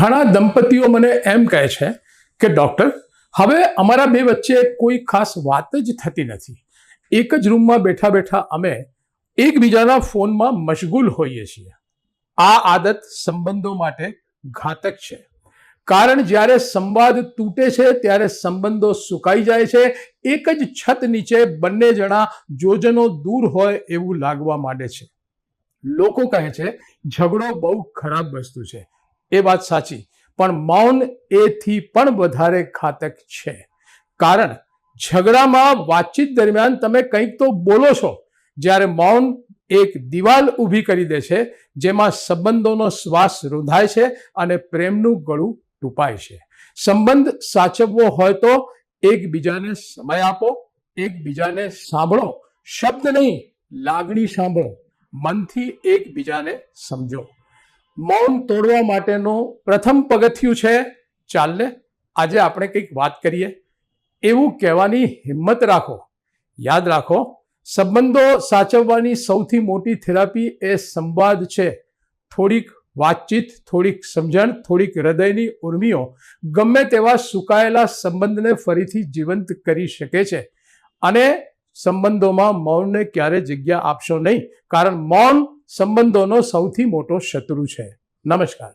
ઘણા દંપતીઓ મને એમ કહે છે કે, ડૉક્ટર, હવે અમારા બે વચ્ચે કોઈ ખાસ વાત જ થતી નથી. એક જ રૂમમાં બેઠા બેઠા અમે એકબીજાના ફોનમાં મશગુલ હોઈએ છીએ. આ આદત સંબંધો માટે ઘાતક છે. કારણ જ્યારે સંવાદ તૂટે છે, ત્યારે સંબંધો સુકાઈ જાય છે. એક જ છત નીચે બંને જણા જોજનો દૂર હોય એવું લાગવા માંડે છે. લોકો કહે છે, ઝઘડો બહુ ખરાબ વસ્તુ છે. એ વાત સાચી. પણ મૌન એથી પણ વધારે ઘાતક છે. કારણ ઝઘડામાં વાતચીત દરમિયાન તમે કંઈક તો બોલો છો, જ્યારે મૌન એક દિવાલ ઊભી કરી દે છે, જેમાં સંબંધોનો શ્વાસ રૂંધાય છે અને પ્રેમનું ગળું ટૂંપાય છે. સંબંધ સાચવવો હોય તો એકબીજાને સમય આપો, એકબીજાને સાંભળો. શબ્દ નહીં, લાગણી સાંભળો. મનથી એકબીજાને સમજો. મૌન તોડવા માટેનું પ્રથમ પગથિયું છે. ચાલને આજે આપણે કંઈક વાત કરીએ. એવું કહેવાની હિંમત રાખો. યાદ રાખો, સંબંધો સાચવવાની સૌથી મોટી થેરાપી એ સંવાદ છે. થોડીક વાતચીત, થોડીક સમજણ, થોડીક હૃદયની ઉર્મિઓ ગમે તેવા સુકાયેલા સંબંધને ફરીથી જીવંત કરી શકે છે. અને સંબંધોમાં મૌનને ક્યારે જગ્યા આપશો નહીં. કારણ મૌન સંબંધોનો સૌથી મોટો શત્રુ છે. નમસ્કાર.